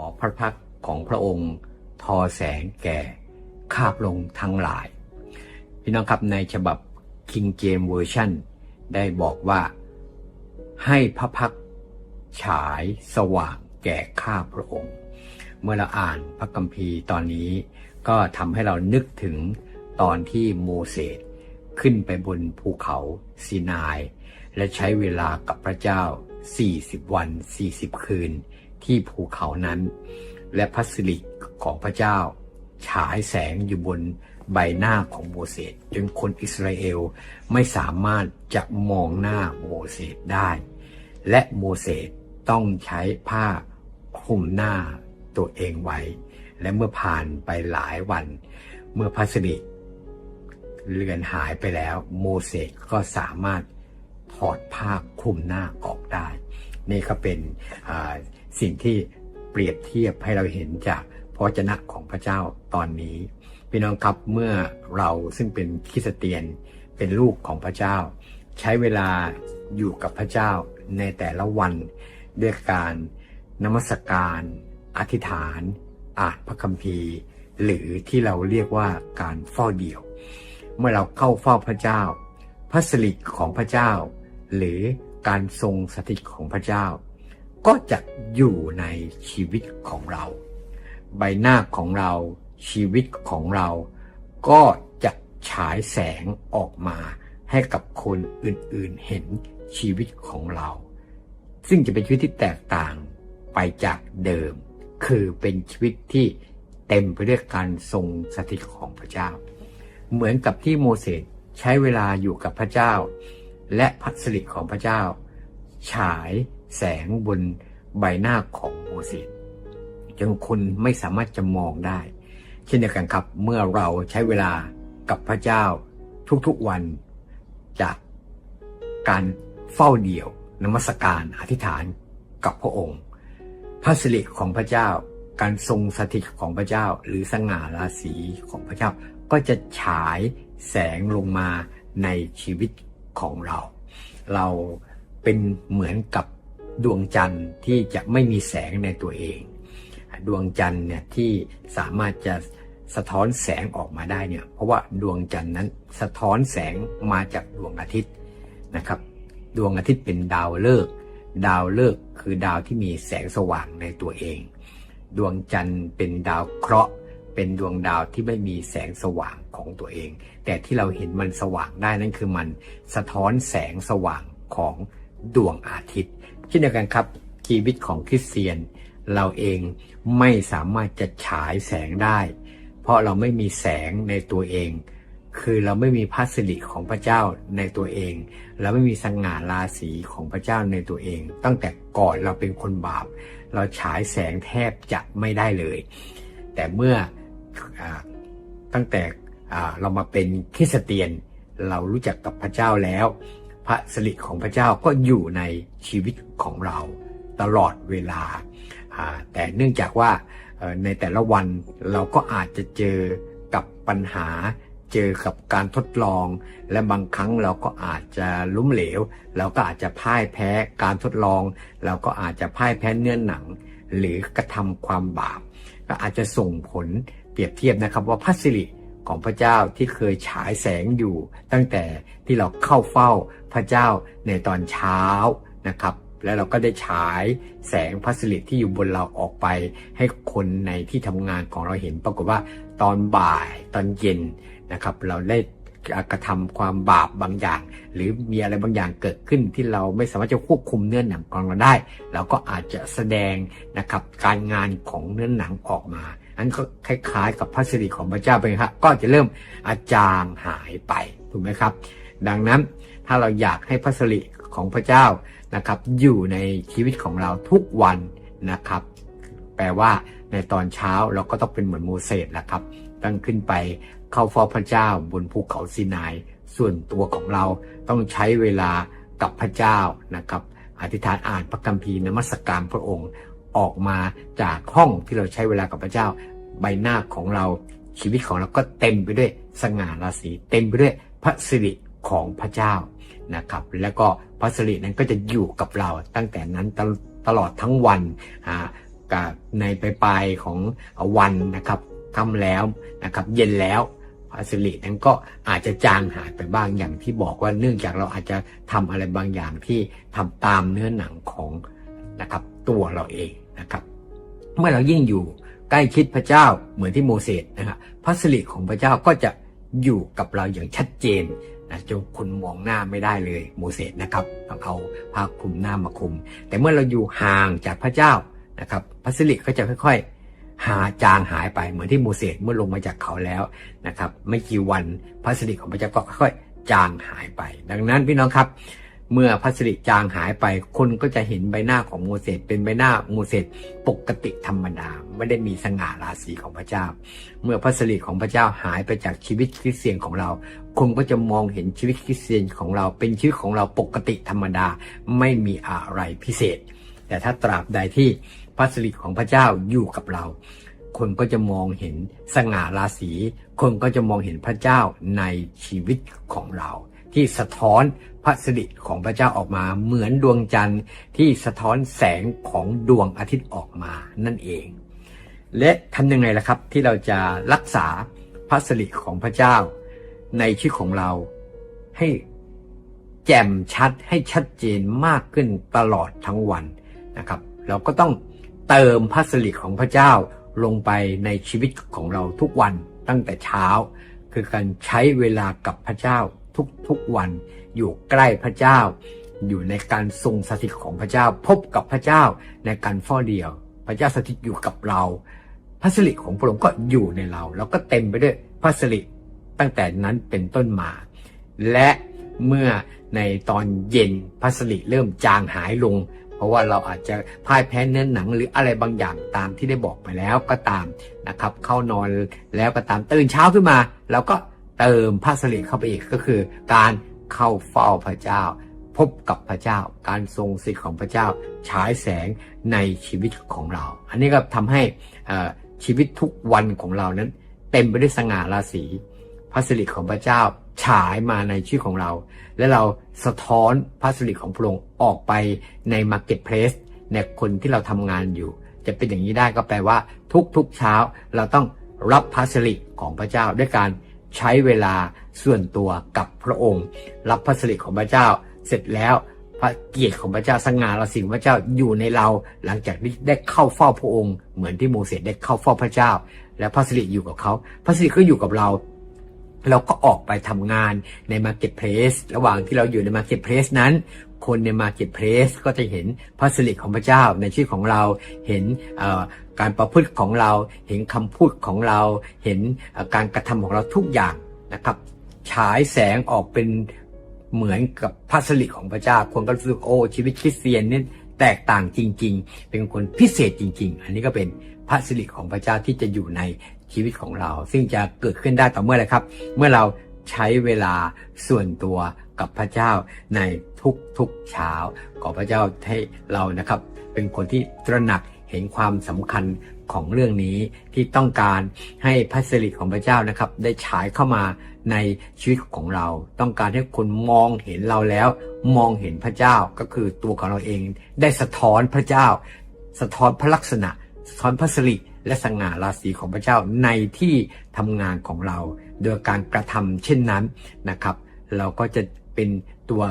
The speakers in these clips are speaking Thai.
อพระพักของพระองค์ ทอแสงแก่ข้าพระองค์ทั้งหลาย พี่น้องครับในฉบับ King James Version ได้บอกว่าให้พระพักฉายสว่างแก่ข้าพระองค์ เมื่อเราอ่านพระคัมภีร์ตอนนี้ ก็ทำให้เรานึกถึงตอนที่โมเสสขึ้นไปบนภูเขาซีนาย และใช้เวลากับพระเจ้า 40 วัน 40 คืน ที่ภูเขานั้น และพระสิริของพระเจ้า ฉายแสงอยู่บนใบหน้าของโมเสสจนคนอิสราเอลไม่สามารถจะมองหน้าโมเสสได้ และโมเสสต้องใช้ผ้าคลุมหน้าตัวเองไว้ และเมื่อผ่านไปหลายวัน เมื่อพระสิริเลือนหายไปแล้ว โมเสสก็สามารถถอดผ้าคลุมหน้าออกได้ นี่ก็เป็นอ่า สิ่งที่เปรียบเทียบให้เราเห็นจากพระวจนะของพระเจ้าตอนนี้ พี่น้องครับเมื่อเราซึ่งเป็นคริสเตียนเป็นลูกของพระเจ้า ใช้เวลาอยู่กับพระเจ้าในแต่ละวันด้วยการนมัสการ อธิษฐาน อ่านพระคัมภีร์ หรือที่เราเรียกว่าการเฝ้าเดี่ยว เมื่อเราเข้าเฝ้าพระเจ้า พระสิริของพระเจ้า หรือการทรงสถิตของพระเจ้า ก็จะอยู่ในชีวิตของเรา ใบหน้าของเราชีวิตของเรา ก็จะฉายแสงออกมาให้กับคนอื่นๆเห็นชีวิตของเรา ซึ่งจะเป็นชีวิตที่แตกต่างไปจากเดิม คือเป็นชีวิตที่เต็มไปด้วยการทรงสถิตของพระเจ้า เหมือนกับที่โมเสสใช้เวลาอยู่กับพระเจ้า และพัสริของพระเจ้า ฉาย แสงบนใบหน้าของโมเสสจนคนไม่สามารถจะมองได้ เช่นเดียวกันครับเมื่อเราใช้เวลากับพระเจ้าทุกๆวันจากการเฝ้าเดี่ยวนมัสการอธิษฐานกับพระองค์ พระสิริของพระเจ้า การทรงสถิตของพระเจ้า หรือสง่าราศีของพระเจ้า ก็จะฉายแสงลงมาในชีวิตของเรา เราเป็นเหมือนกับ ดวงจันทร์ที่จะไม่มีแสงในตัวเอง ดวงจันทร์เนี่ยที่สามารถจะสะท้อนแสงออกมาได้เนี่ยเพราะว่าดวงจันทร์นั้นสะท้อนแสงมาจากดวงอาทิตย์นะครับ ดวงอาทิตย์เป็นดาวฤกษ์ดาวฤกษ์คือดาวที่มีแสงสว่างในตัวเอง ดวงจันทร์เป็นดาวเคราะห์เป็นดวงดาวที่ไม่มีแสงสว่างของตัวเอง แต่ที่เราเห็นมันสว่างได้นั่นคือมันสะท้อนแสงสว่างของดวงอาทิตย์ ช่นเดียวกันครับ ชีวิตของคริสเตียน เราเองไม่สามารถจะฉายแสงได้ เพราะเราไม่มีแสงในตัวเอง คือเราไม่มีพัสริของพระเจ้าในตัวเองเราไม่มีสง่าราศีของพระเจ้าในตัวเอง ตั้งแต่ก่อนเราเป็นคนบาป เราฉายแสงแทบจะไม่ได้เลย แต่เมื่ออตั้งแต่เรามาเป็นคริสเตียน เรารู้จักกับพระเจ้าแล้ว พระสิริของพระเจ้าก็อยู่ในชีวิตของเราตลอดเวลา แต่เนื่องจากว่าในแต่ละวันเราก็อาจจะเจอกับปัญหา เจอกับการทดลอง และบางครั้งเราก็อาจจะล้มเหลว เราก็อาจจะพ่ายแพ้การทดลอง เราก็อาจจะพ่ายแพ้เนื้อหนัง หรือกระทำความบาป ก็อาจจะส่งผลเปรียบเทียบนะครับว่าพระสิริ ของพระเจ้าที่เคยฉายแสงอยู่ ตั้งแต่ที่เราเข้าเฝ้าพระเจ้าในตอนเช้านะครับแล้วเราก็ได้ฉายแสงพระสิริที่อยู่บนเราออกไป ให้คนในที่ทำงานของเราเห็น ปรากฏว่าตอนบ่ายตอนเย็นนะครับ เราได้ กระทำความบาปบางอย่าง หรือมีอะไรบางอย่างเกิดขึ้นที่เราไม่สามารถจะควบคุมเนื้อหนังของเราได้เราก็อาจจะแสดงนะครับการงานของเนื้อหนังออกมาอันก็คล้ายๆ กับพระสิริของพระเจ้าไปครับก็จะเริ่มอาจางหายไปถูกไหมครับ ดังนั้นถ้าเราอยากให้พระสิริของพระเจ้านะครับ อยู่ในชีวิตของเราทุกวันนะครับ แปลว่าในตอนเช้าเราก็ต้องเป็นเหมือนโมเสสแหละครับต้องขึ้นไป เข้าเฝ้าพระเจ้าบนภูเขาซีนาย ส่วนตัวของเราต้องใช้เวลากับพระเจ้านะครับ อธิษฐานอ่านพระคัมภีร์นมัสการพระองค์ออกมาจากห้องที่เราใช้เวลากับพระเจ้า ใบหน้าของเราชีวิตของเราก็เต็มไปด้วยสง่าราศีเต็มไปด้วยพระสิริของพระเจ้านะครับ แล้วก็พระสิรินั้นก็จะอยู่กับเราตั้งแต่นั้นตลตลอดทั้งวันอ่ากับในปลายๆของวันนะครับค่ำแล้วนะครับ เย็นแล้ว พระสิรินั้นก็อาจจะจางหายไปบ้างอย่างที่บอกว่าเนื่องจากเราอาจจะทำอะไรบางอย่างที่ทำตามเนื้อหนังของนะครับตัวเราเองนะครับ เมื่อเรายิ่งอยู่ใกล้ชิดพระเจ้าเหมือนที่โมเสสนะครับพระสิริของพระเจ้าก็จะอยู่กับเราอย่างชัดเจนนะจนคุณมองหน้าไม่ได้เลยโมเสสนะครับต้องเอาผ้าคลุมหน้ามาคลุม แต่เมื่อเราอยู่ห่างจากพระเจ้านะครับพระสิริก็จะค่อยๆ หาจางหายไปเหมือนที่โมเสสเมื่อลงมาจากเขาแล้วนะครับ ไม่กี่วันพระสิริของพระเจ้าก็ค่อยๆจางหายไป ดังนั้นพี่น้องครับ เมื่อพระสิริจางหายไป คนก็จะเห็นใบหน้าของโมเสสเป็นใบหน้าโมเสสปกติธรรมดาไม่ได้มีสง่าราศีของพระเจ้า เมื่อพระสิริของพระเจ้าหายไปจากชีวิตคริสเตียนของเรา คนก็จะมองเห็นชีวิตคริสเตียนของเราเป็นชีวิตของเราปกติธรรมดาไม่มีอะไรพิเศษ แต่ถ้าตราบใดที่ พระสิริของพระเจ้าอยู่กับเรา คนก็จะมองเห็นสง่าราศี คนก็จะมองเห็นพระเจ้าในชีวิตของเรา ที่สะท้อนพระสิริของพระเจ้าออกมาเหมือนดวงจันทร์ที่สะท้อนแสงของดวงอาทิตย์ออกมานั่นเอง และทำยังไงล่ะครับที่เราจะรักษาพระสิริของพระเจ้า ในชีวิตของเราให้แจ่มชัดให้ชัดเจนมากขึ้นตลอดทั้งวันนะครับ เราก็ต้องเติมพระสิริของพระเจ้าลงไปในชีวิตของเราทุกวันตั้งแต่เช้า คือการใช้เวลากับพระเจ้าทุกๆวัน อยู่ใกล้พระเจ้า อยู่ในการทรงสถิตของพระเจ้า พบกับพระเจ้าในการเฝ้าเดียว พระเจ้าสถิตอยู่กับเรา พระสิริของพระองค์ก็อยู่ในเรา แล้วก็เต็มไปด้วยพระสิริตั้งแต่นั้นเป็นต้นมา และเมื่อในตอนเย็นพระสิริเริ่มจางหายลง ราะว่าเราอาจจะพ่ายแพ้เนื้อหนังหรืออะไรบางอย่างตามที่ได้บอกไปแล้วก็ตามนะครับ เข้านอนแล้วก็ตามตื่นเช้าขึ้นมาเราก็เติมพระสิริเข้าไปอีกก็คือ การเข้าเฝ้าพระเจ้า พบกับพระเจ้า การทรงสิทธิ์ของพระเจ้าฉายแสงในชีวิตของเรา อันนี้ก็ทำให้ชีวิตทุกวันของเรานั้น เต็มไปด้วยสง่าราศีพระสิริของพระเจ้า ฉายมาในชีวิตของเรา และเราสะท้อนพระสิริของพระองค์ออกไปในมาร์เก็ตเพลสในคนที่เราทำงานอยู่ จะเป็นอย่างนี้ได้ก็แปลว่า ทุกๆเช้าเราต้องรับพระสิริของพระเจ้า ด้วยการใช้เวลาส่วนตัวกับพระองค์ รับพระสิริของพระเจ้า เสร็จแล้วพระเกียรติของพระเจ้าสง่าราศีของพระเจ้าอยู่ในเรา หลังจากที่ได้เข้าเฝ้าพระองค์ เหมือนที่โมเสสได้เข้าเฝ้าพระเจ้า และพระสิริอยู่กับเขา พระสิริก็อยู่กับเรา เราก็ออกไปทำงานใน Marketplace ระหว่างที่เราอยู่ใน Marketplace นั้น คนใน Marketplace ก็จะเห็นพระสิริของพระเจ้าในชีวิตของเราเห็นการประพฤติของเราเห็นคำพูดของเราเห็นการกระทำของเราทุกอย่างนะครับ ฉายแสงออกเป็นเหมือนกับพระสิริของพระเจ้า คนก็รู้สึกโอ้ชีวิตคริสเตียนนี่แตกต่างจริง ๆ เป็นคนพิเศษจริง ๆ อันนี้ก็เป็นพระสิริของพระเจ้าที่จะอยู่ใน ชีวิตของเรา ซึ่งจะเกิดขึ้นได้ต่อเมื่อไรครับ เมื่อเราใช้เวลาส่วนตัวกับพระเจ้าในทุกๆเช้า ขอพระเจ้าให้เรานะครับ เป็นคนที่ตระหนักเห็นความสำคัญของเรื่องนี้ที่ต้องการให้พระสิริของพระเจ้านะครับ ได้ฉายเข้ามาในชีวิตของเรา ต้องการให้คนมองเห็นเราแล้ว มองเห็นพระเจ้าก็คือตัวของเราเอง ได้สะท้อนพระเจ้า สะท้อนพระลักษณะ สะท้อนพระสิริ และสง่าราศีของพระเจ้าในที่ทำงานของเรา โดยการกระทำเช่นนั้นนะครับ เราก็จะเป็นตัว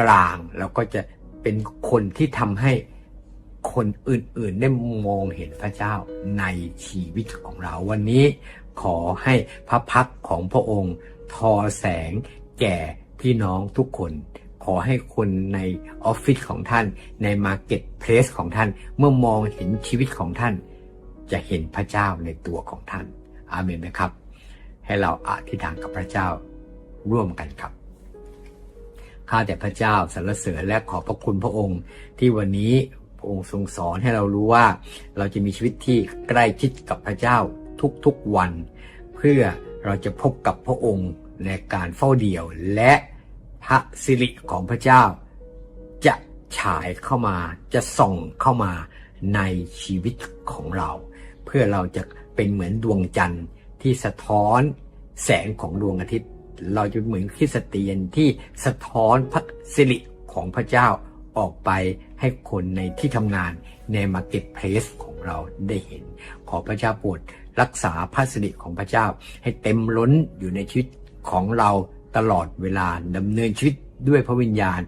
กลางเราก็จะเป็นคนที่ทำให้คนอื่นๆได้มองเห็นพระเจ้าในชีวิตของเราวันนี้ ขอให้พระพักของพระองค์ ทอแสงแก่พี่น้องทุกคน ขอให้คนในออฟฟิศของท่าน ในมาร์เก็ตเพลสของท่าน เมื่อมองเห็นชีวิตของท่าน จะเห็นพระเจ้าในตัวของท่าน อาเมนไหมครับ ให้เราอธิษฐานกับพระเจ้าร่วมกันครับข้าแต่พระเจ้าสรรเสริญและขอบพระคุณพระองค์ ที่วันนี้พระองค์ทรงสอนให้เรารู้ว่า เราจะมีชีวิตที่ใกล้ชิดกับพระเจ้าทุกๆวัน เพื่อเราจะพบกับพระองค์ในการเฝ้าเดี่ยวและพระสิริของพระเจ้า จะฉายเข้ามาจะส่องเข้ามาในชีวิตของเรา พื่อเราจะเป็นเหมือนดวงจันทร์ที่สะท้อนแสงของดวงอาทิตย์ เราจะเหมือนคริสเตียนที่สะท้อนพระสิริของพระเจ้าออกไปให้คนในที่ทำงานในมาร์เก็ตเพลสของเราได้เห็น ขอพระเจ้าโปรดรักษาพระสิริของพระเจ้า ให้เต็มล้นอยู่ในชีวิตของเราตลอดเวลาดำเนินชีวิตด้วยพระวิญญาณ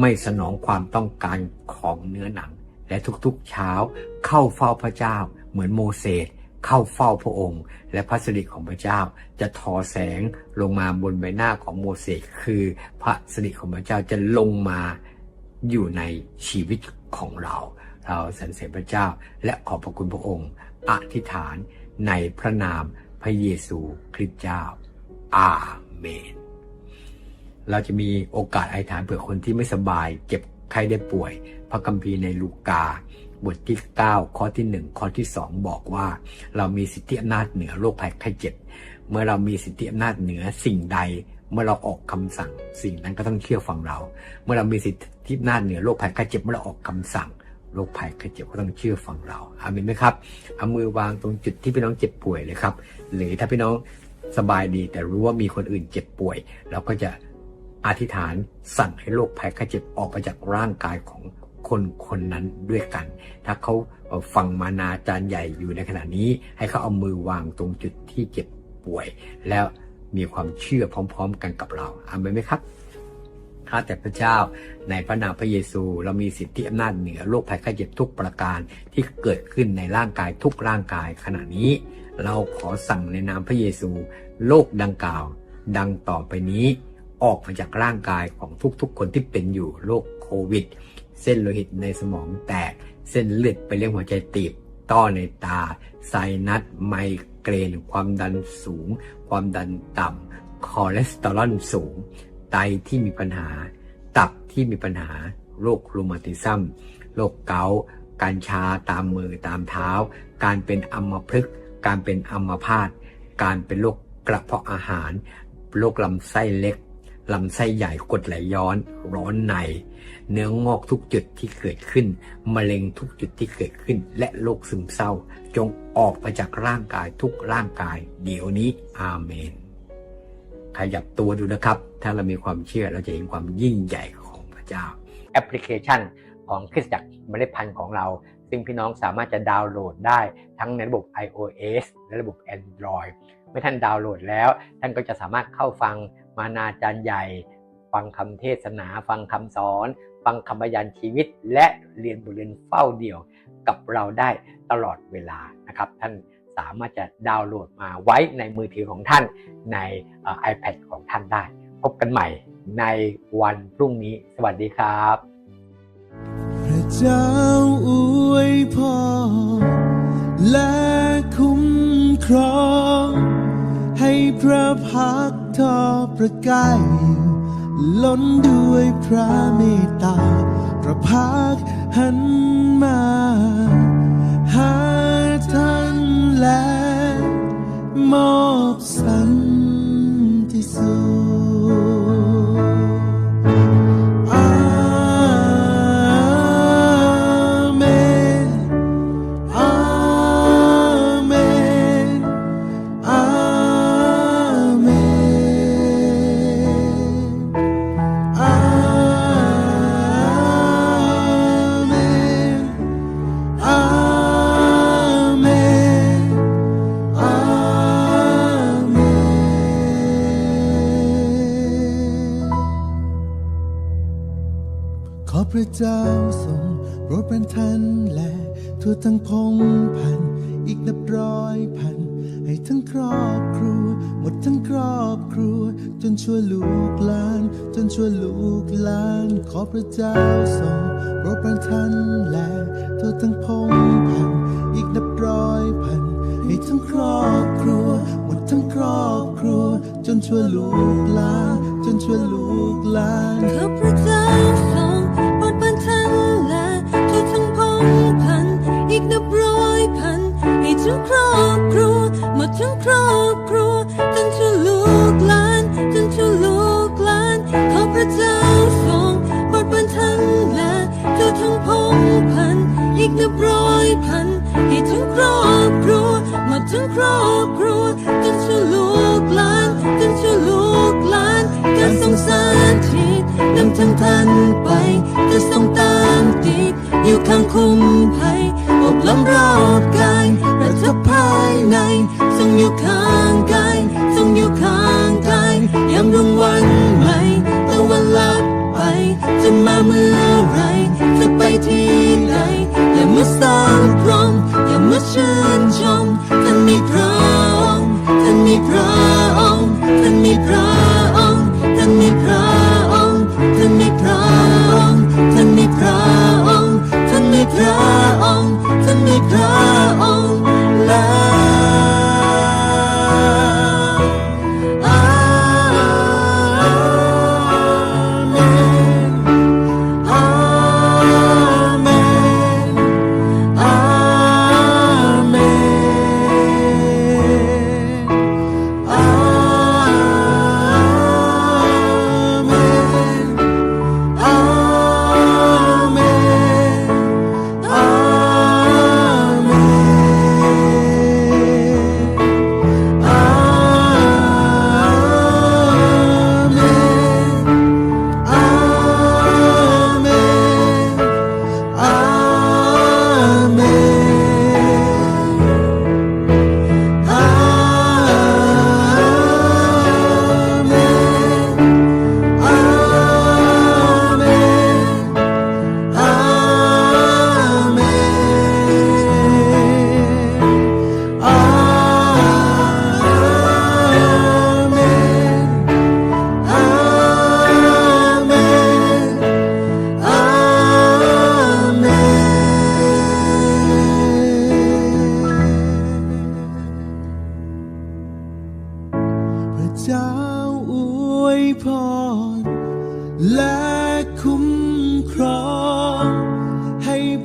ไม่สนองความต้องการของเนื้อหนัง และทุกๆเช้าเข้าเฝ้าพระเจ้า เหมือนโมเสสเข้าเฝ้าพระองค์ และพระสิริของพระเจ้าจะทอแสงลงมาบนใบหน้าของโมเสสคือพระสิริของพระเจ้าจะลงมาอยู่ในชีวิตของเรา เราสรรเสริญพระเจ้าและขอบพระคุณพระองค์ อธิษฐานในพระนามพระเยซูคริสต์เจ้า อาเมน เราจะมีโอกาสอธิษฐานเผื่อคนที่ไม่สบาย เจ็บไข้ได้ป่วย พระคัมภีร์ในลูกา บทที่ 9 ข้อที่ 1 ข้อที่ 2 บอกว่า เรามีสิทธิอำนาจเหนือโรคภัยไข้เจ็บ เมื่อเรามีสิทธิอำนาจเหนือสิ่งใด เมื่อเราออกคำสั่ง สิ่งนั้นก็ต้องเชื่อฟังเรา เมื่อเรามีสิทธิอำนาจเหนือโรคภัยไข้เจ็บเมื่อเราออกคำสั่งโรคภัยไข้เจ็บก็ต้องเชื่อฟังเราอาเมนไหมครับเอามือวางตรงจุดที่พี่น้องเจ็บป่วยเลยครับ หรือถ้าพี่น้องสบายดีแต่รู้ว่ามีคนอื่นเจ็บป่วย เราก็จะอธิษฐานสั่งให้โรคภัยไข้เจ็บออกไปจากร่างกายของ คนคนนั้นด้วยกัน ถ้าเขาฟังมานาจารย์ใหญ่อยู่ในขณะนี้ ให้เขาเอามือวางตรงจุดที่เจ็บป่วย แล้วมีความเชื่อพร้อม ๆ กันกับเราอาเมนไหมครับข้าแต่พระเจ้าในพระนามพระเยซู เรามีสิทธิอำนาจเหนือโรคภัยไข้เจ็บทุกประการที่เกิดขึ้นในร่างกายทุกร่างกายขณะนี้ เราขอสั่งในนามพระเยซูโรคดังกล่าว ดังต่อไปนี้ ออกมาจากร่างกายของทุกๆคนที่เป็นอยู่โรคโควิด เส้นโลหิตในสมองแตก เส้นเลือดไปเลี้ยงหัวใจตีบ ต้อในตา ไซนัส ไมเกรน ความดันสูง ความดันต่ำ คอเลสเตอรอลสูง ไตที่มีปัญหา ตับที่มีปัญหา โรครูมาติซัม โรคเกาต์การชาตามมือตามเท้า การเป็นอัมพฤกษ์ การเป็นอัมพาต การเป็นโรคกระเพาะอาหาร โรคลำไส้เล็ก ลำไส้ใหญ่กดไหลย้อน ร้อนใน เนื้องอกทุกจุดที่เกิดขึ้น มะเร็งทุกจุดที่เกิดขึ้น และโรคซึมเศร้า จงออกไปจากร่างกายทุกร่างกาย เดี๋ยวนี้อาเมน ขยับตัวดูนะครับ ถ้าเรามีความเชื่อเราจะเห็นความยิ่งใหญ่ของพระเจ้า แอปพลิเคชันของคริสตจักรเมล็ดพันธุ์ของเรา ซึ่งพี่น้องสามารถจะดาวน์โหลดได้ทั้งในระบบ iOS และระบบ Android เมื่อท่านดาวน์โหลดแล้ว ท่านก็จะสามารถเข้าฟัง มานาจารย์ใหญ่ ฟังคำเทศนา ฟังคำสอน ฟังคำบรรยานชีวิต และเรียนบทเรียนเฝ้าเดี่ยวกับเราได้ตลอดเวลานะครับ ท่านสามารถจะดาวน์โหลดมาไว้ในมือถือของท่านในเอ่อ iPad ของท่านได้ พบกันใหม่ในวันพรุ่งนี้ สวัสดีครับ พระเจ้าอวยพรและคุ้มครอง ให้พระพักทอประกายล้นด้วยพระเมตตา พระพักหันมา หาท่านและมอบสันติสุข ทั้งพงพัน อีกนับร้อยพัน ให้ทั้งครอบครัว หมดทั้งครอบครัว จนชั่วลูกหลาน จนชั่วลูกหลาน ขอพระเจ้าทรงโปรดประทานและทั่วทั้งพงพัน อีกนับร้อยพัน ให้ทั้งครอบครัว หมดทั้งครอบครัว จนชั่วลูกหลาน จนชั่วลูกหลานข้าพระเจ้าทรง ทั้งครอบครัว หมดทั้งครอบครัวจนชั่วลูกหลานจนชั่วลูกหลานข้าพระเจ้าทรงปรดบันทันและทุกทั้งพงพัน อีกนับร้อยพัน ให้ทั้งครอบครัว หมดทั้งครอบครัวจนชั่วลูกหลานจนชั่วลูกหลานการสงสารที่ดนทางทันไปจะส่งตามติดอยู่ข้างคุ้มภัยอบล้อมรอบกาย อยู่ข้างกายต้องอยู่ข้างกายยามดวงวันใหม่ตะวันลับไป จะมาเมื่อไร จะไปที่ไหนอย่ามาสร้างพรมอย่ามาชื่นชม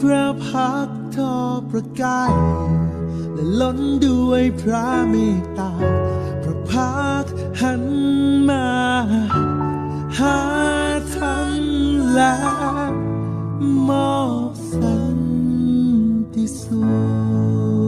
พระพักทอประกายและล้นด้วยพระเมตตา พระพักหันมา หาท่านและมอบสันติสุข